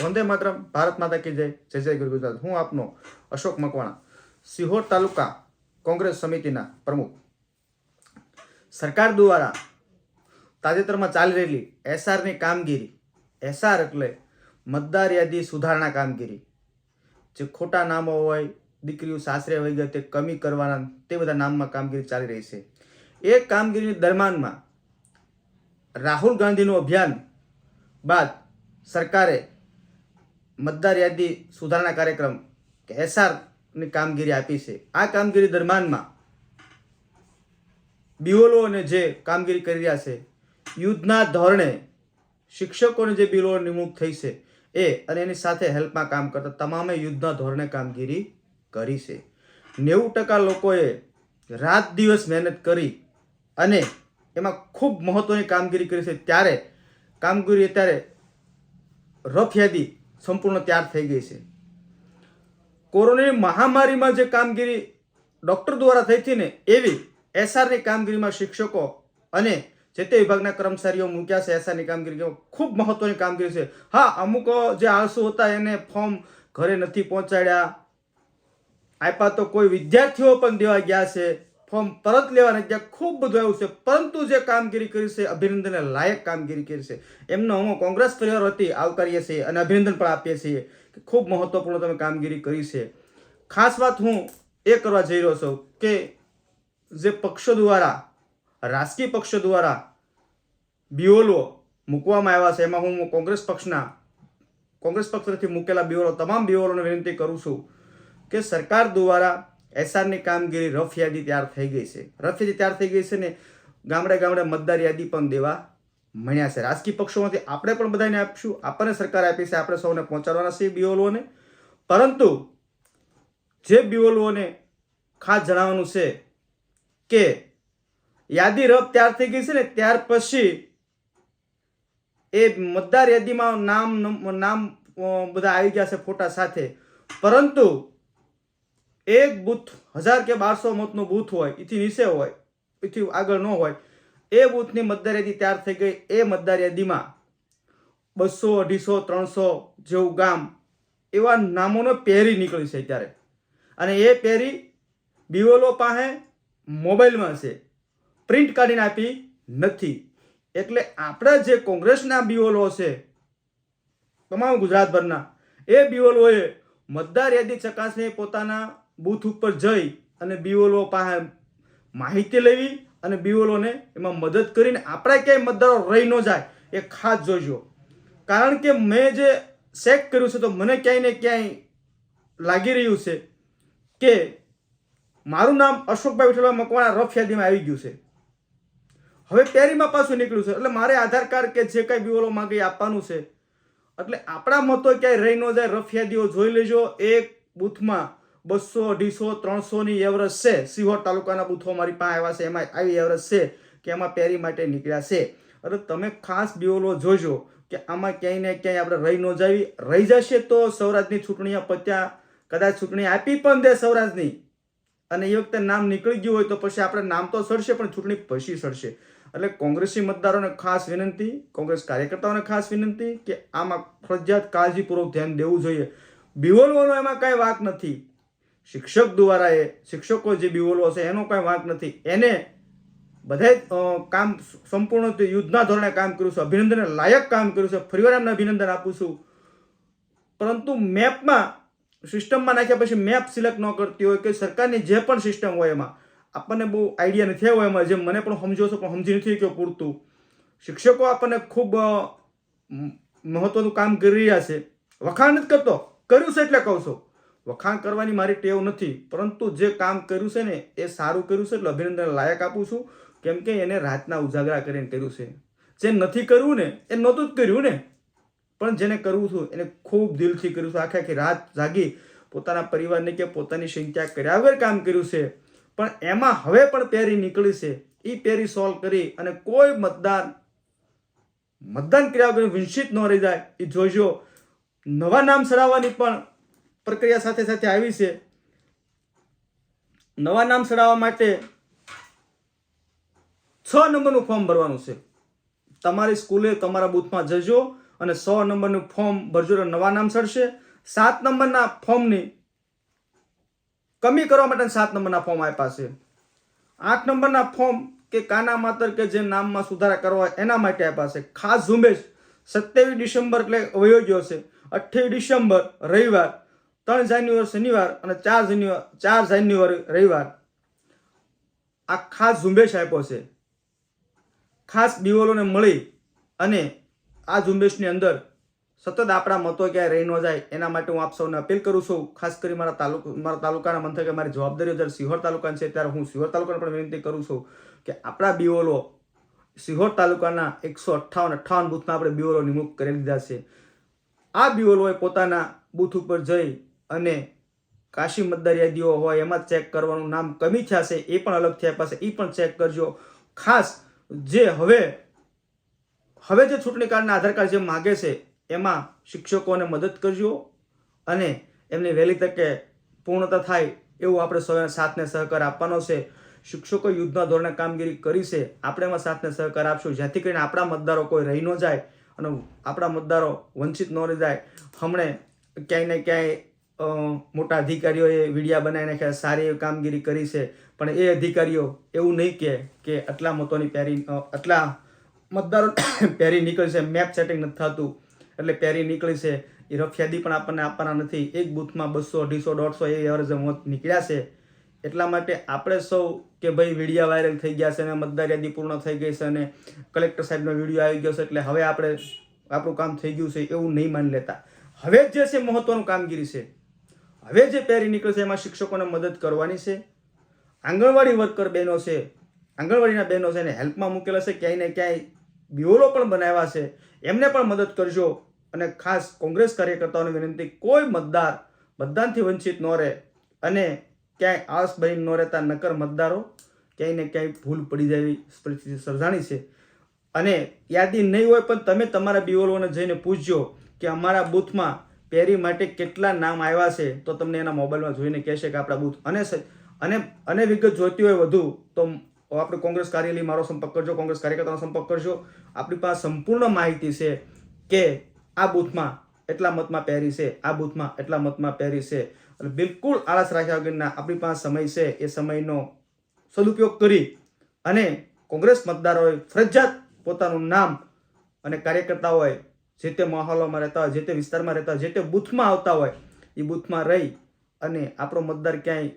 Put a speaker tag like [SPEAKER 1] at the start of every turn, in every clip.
[SPEAKER 1] વંદે માતરમ, ભારત માતા કી જય જય જય ગુરુ ગુજરાત. હું આપનો અશોક મકવાણા, સિહોર તાલુકા કોંગ્રેસ સમિતિના પ્રમુખ. સરકાર દ્વારા તાજેતરમાં ચાલી રહેલી એસઆરની કામગીરી, એસઆર એટલે મતદાર યાદી સુધારણા કામગીરી. જે ખોટા નામો હોય, દીકરીઓ સાસરે વહી ગયા તે કમી કરવાના, તે બધા નામમાં કામગીરી ચાલી રહી છે. એ કામગીરી દરમિયાનમાં રાહુલ ગાંધીનું અભિયાન બાદ સરકારે મતદાર યાદી સુધારણા કાર્યક્રમ કે એસઆરની કામગીરી આપી છે. આ કામગીરી દરમિયાનમાં બીઓલોને જે કામગીરી કરી રહ્યા છે, યુદ્ધના ધોરણે શિક્ષકોને જે બીઓલો નિમણૂક થઈ છે એ અને એની સાથે હેલ્પમાં કામ કરતા તમામે યુદ્ધના ધોરણે કામગીરી કરી છે. નેવું ટકા લોકોએ રાત દિવસ મહેનત કરી અને એમાં ખૂબ મહત્ત્વની કામગીરી કરી છે. ત્યારે કામગીરી અત્યારે રફ યાદી સંપૂર્ણ તૈયાર થઈ ગઈ છે. કોરોનાની મહામારીમાં જે કામગીરી ડૉક્ટર દ્વારા થઈ હતી ને, એવી એસઆરની કામગીરીમાં શિક્ષકો અને જે તે વિભાગના કર્મચારીઓ મૂક્યા છે, એસઆરની કામગીરી ખૂબ મહત્વની કામગીરી છે. હા, અમુક જે આળસુ હતા એને ફોર્મ ઘરે નથી પહોંચાડ્યા. આપ્યા તો કોઈ વિદ્યાર્થીઓ પણ દેવા ગયા છે. ફોર્મ પરત લેવાના જ્યાં ખૂબ બધું આવ્યું છે. પરંતુ જે કામગીરી કરી છે, અભિનંદનને લાયક કામગીરી કરી છે, એમનો હું કોંગ્રેસ પરિવાર વતી આવકારીએ છીએ અને અભિનંદન પણ આપીએ છીએ કે ખૂબ મહત્વપૂર્ણ તમે કામગીરી કરી છે. ખાસ વાત હું એ કરવા જઈ રહ્યો છું કે જે પક્ષો દ્વારા, રાજકીય પક્ષો દ્વારા બીઓલો મૂકવામાં આવ્યા છે, એમાં હું કોંગ્રેસ પક્ષના, કોંગ્રેસ પક્ષ તરફથી મૂકેલા બિયોલો તમામ બિયોલોને વિનંતી કરું છું કે સરકાર દ્વારા એસઆરની કામગીરી રફ યાદી તૈયાર થઈ ગઈ છે. રફ યાદી તૈયાર થઈ ગઈ છે ને ગામડે ગામડે મતદાર યાદી પણ દેવા મળ્યા છે. રાજકીય પક્ષોમાંથી આપણે પણ બધાને આપીશું. આપણને સરકાર આપી છે. આપણે સૌને પહોંચાડવાના છે બીઓલોને પરંતુ જે બીઓલોને ખાસ જણાવવાનું છે કે યાદી રફ તૈયાર થઈ ગઈ છે ને ત્યાર પછી એ મતદાર યાદીમાં નામ નામ બધા આવી ગયા છે ફોટા સાથે. પરંતુ એક બૂથ હજાર કે બારસો મતનું બૂથ હોય, એથી નીચે હોય, એથી આગળ ન હોય, એ બૂથની મતદાર યાદી તૈયાર થઈ ગઈ, એ મતદાર યાદીમાં બસો, અઢીસો, ત્રણસો જેવું ગામ એવા નામોનો પહેરી નીકળી છે ત્યારે અને એ પહેરી બીઓલો પાસે મોબાઈલમાં છે. પ્રિન્ટ કાઢીને આપી નથી. એટલે આપણા જે કોંગ્રેસના બીઓલો છે, તમામ ગુજરાતભરના, એ બીઓલોએ મતદાર યાદી ચકાસણી પોતાના બૂથ ઉપર જઈ અને બીઓલો પાસે માહિતી લેવી અને બીઓલોને એમાં મદદ કરીને આપણા ક્યાંય મતદારો રહી ન જાય, એ ખાસ જોજો. કારણ કે મેં જે ચેક કર્યું છે તો મને ક્યાંય ને ક્યાંય લાગી રહ્યું છે કે મારું નામ અશોકભાઈ વિઠ્ઠલભાઈ મકવાણા રફ યાદીમાં આવી ગયું છે. હવે પેરીમાં પાછું નીકળ્યું છે, એટલે મારે આધાર કાર્ડ કે જે કંઈ બીઓલો માગે આપવાનું છે, એટલે આપણા મતો ક્યાંય રહી ન જાય, રફ યાદીઓ જોઈ લેજો, એક બૂથમાં બસો, અઢીસો, ત્રણસોની એવરેજ છે. સિહોર તાલુકાના બૂથો મારી પાસે આવ્યા છે. એમાં આવી એવરેજ છે કે એમાં પેરી માટે નીકળ્યા છે. એટલે તમે ખાસ બીઓલો જોજો કે આમાં ક્યાંય ને ક્યાંય આપણે રહી ન જાવી. રહી જશે તો સૌરાષ્ટ્રની ચૂંટણીઓ પત્યા કદાચ ચૂંટણી આપી પણ દે સૌરાષ્ટ્રની અને એ વખતે નામ નીકળી ગયું હોય તો પછી આપણે નામ તો સડશે પણ ચૂંટણી પછી સડશે એટલે કોંગ્રેસી મતદારોને ખાસ વિનંતી, કોંગ્રેસ કાર્યકર્તાઓને ખાસ વિનંતી કે આમાં ફરજિયાત કાળજીપૂર્વક ધ્યાન દેવું જોઈએ. બીઓલોનો એમાં કાંઈ વાત નથી. શિક્ષક દ્વારા એ શિક્ષકો જે બીઓલો છે એનો કાંઈ વાંક નથી. એને બધાય કામ સંપૂર્ણ યુદ્ધના ધોરણે કામ કર્યું છે, અભિનંદનને લાયક કામ કર્યું છે. ફરીવાર એમને અભિનંદન આપું છું. પરંતુ મેપમાં, સિસ્ટમમાં નાખ્યા પછી મેપ સિલેક્ટ ન કરતી હોય કે સરકારની જે પણ સિસ્ટમ હોય એમાં, આપણને બહુ આઈડિયા નથી આવ્યો એમાં, જેમ મને પણ સમજો છો, પણ સમજી નથી કે પૂરતું. શિક્ષકો આપણને ખૂબ મહત્વનું કામ કરી રહ્યા છે. વખાણ નથી કરતો. કર્યું છે એટલે કહું છું. વખાણ કરવાની મારી ટેવ નથી, પરંતુ જે કામ કર્યું છે ને, એ સારું કર્યું છે એટલે અભિનંદન લાયક આપું છું. કેમ કે એને રાતના ઉજાગરા કરીને કર્યું છે. જે નથી કરવું ને, એ નહોતું જ કર્યું ને. પણ જેને કરવું છું, એને ખૂબ દિલથી કર્યું છે. આખી આખી રાત જાગી, પોતાના પરિવારને કે પોતાની સંખ્યા કર્યા વગર કામ કર્યું છે. પણ એમાં હવે પણ પેરી નીકળી છે. એ પેરી સોલ્વ કરી અને કોઈ મતદાર મતદાન કર્યા વગર વંચિત ન રહી જાય. એ જોજો. નવા નામ સરાવવાની પણ પ્રક્રિયા સાથે સાથે આવી છે. નવા નામ ચડાવવા માટે છ નંબરનું ફોર્મ ભરવાનું છે. તમારી સ્કૂલે તમારા બૂથમાં જજો અને સો નંબરનું ફોર્મ ભરજો નવા નામ ચડશે સાત નંબરના ફોર્મની કમી કરવા માટે સાત નંબરના ફોર્મ આપ્યા છે. આઠ નંબરના ફોર્મ કે કાના માતર કે જે નામમાં સુધારા કરવા એના માટે આપ્યા છે. ખાસ ઝુંબેશ સત્યાવીસ ડિસેમ્બર એટલે વયો ગયો છે. અઠ્યાવીસ ડિસેમ્બર રવિવાર ત્રણ જાન્યુઆરી શનિવાર અને ચાર જાન્યુઆરી ચાર જાન્યુઆરી રવિવાર. આ ખાસ ઝુંબેશ આપ્યો છે. ખાસ દિવાલોને મળી અને આ ઝુંબેશની અંદર સતત આપણા મતો ક્યાંય રહી ન જાય એના માટે હું આપ સૌને અપીલ કરું છું. ખાસ કરી મારા તાલુકા મારા તાલુકાના મથકે મારી જવાબદારીઓ જ્યારે સિહોર તાલુકાની છે ત્યારે હું સિહોર તાલુકાને પણ વિનંતી કરું છું કે આપણા બીઓલો સિહોર તાલુકાના એકસો અઠ્ઠાવન અઠ્ઠાવન બૂથમાં આપણે બીઓલો નિમણૂક કરી દીધા છે. આ બીઓલોએ પોતાના બૂથ ઉપર જઈ અને કાશી મતદાર યાદીઓ હોય એમાં ચેક કરવાનું નામ કમી થયા છે એ પણ અલગ થયા પાસે એ પણ ચેક કરજો. ખાસ જે હવે હવે જે ચૂંટણી કાર્ડના આધાર કાર્ડ જે માગે છે, એમાં શિક્ષકોને મદદ કરજો અને એમને વહેલી તકે પૂર્ણતા થાય એવું આપણે સૌને સાથને સહકાર આપવાનો છે. શિક્ષકો યુદ્ધના ધોરણે કામગીરી કરી છે, આપણે એમાં સાથને સહકાર આપશું. જેથી કરીને આપણા મતદારો કોઈ રહી ન જાય અને આપણા મતદારો વંચિત ન રહી જાય. હમણે ક્યાંય ને ક્યાંય મોટા અધિકારીઓએ વિડીયા બનાવી નાખ્યા સારી એવી કામગીરી કરી છે, પણ એ અધિકારીઓ એવું નહીં કહે કે આટલા મતોની પેરી આટલા મતદારો પેરી નીકળી છે મેપ સેટિંગ નથી થતું, એટલે પેરી નીકળી છે, એ રફિયાદી પણ આપણને આપવાના નથી. એક બૂથમાં બસો, અઢીસો, દોઢસો એ અરજ મત નીકળ્યા છે. એટલા માટે આપણે સૌ કે ભાઈ વિડીયા વાયરલ થઈ ગયા છે અને મતદાર યાદી પૂર્ણ થઈ ગઈ છે અને કલેક્ટર સાહેબનો વીડિયો આવી ગયો છે, એટલે હવે આપણે આપણું કામ થઈ ગયું છે એવું નહીં માની લેતા. હવે જે છે મહત્વનું કામગીરી છે. હવે જે પહેરી નીકળશે એમાં શિક્ષકોને મદદ કરવાની છે. આંગણવાડી વર્કર બહેનો છે, આંગણવાડીના બહેનો છે એને હેલ્પમાં મૂકેલા છે, ક્યાંય ને ક્યાંય બીઓલો પણ બનાવ્યા છે. એમને પણ મદદ કરજો અને ખાસ કોંગ્રેસ કાર્યકર્તાઓને વિનંતી, કોઈ મતદાર મતદાનથી વંચિત ન રહે અને ક્યાંય આળસ બની ન રહેતા નકર મતદારો ક્યાંય ને ક્યાંય ભૂલ પડી જાય પરિસ્થિતિ સર્જાણી છે. અને યાદી નહીં હોય પણ તમે તમારા બીઓલોને જઈને પૂછજો કે અમારા બૂથમાં પેરી માટે કેટલા નામ આવ્યા છે, તો તમને એના મોબાઈલમાં જોઈને કહેશે કે આપણા બૂથ. અને અને અને વિગત જોઈતી હોય વધુ, તો આપણે કોંગ્રેસ કાર્યાલય મારો સંપર્ક કરજો, કોંગ્રેસ કાર્યકર્તાનો સંપર્ક કરજો. આપણી પાસે સંપૂર્ણ માહિતી છે કે આ બૂથમાં એટલા મતમાં પહેરી છે, આ બૂથમાં એટલા મતમાં પહેરી છે. અને બિલકુલ આળસ રાખ્યા વગરના આપણી પાસે સમય છે, એ સમયનો સદુપયોગ કરી અને કોંગ્રેસ મતદારોએ ફરજિયાત પોતાનું નામ અને કાર્યકર્તાઓએ જે તે માહોલોમાં રહેતા હોય, જે તે વિસ્તારમાં રહેતા હોય, જે તે બૂથમાં આવતા હોય, એ બૂથમાં રહી અને આપણો મતદાર ક્યાંય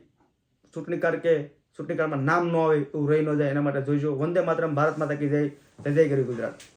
[SPEAKER 1] ચૂંટણી કાર્ડ કે ચૂંટણી કાર્ડમાં નામ ન આવે એવું રહી ન જાય, એના માટે જોઈજો. વંદે માતરમ, ભારત માતા કી જય. જય જય ગરી ગુજરાત.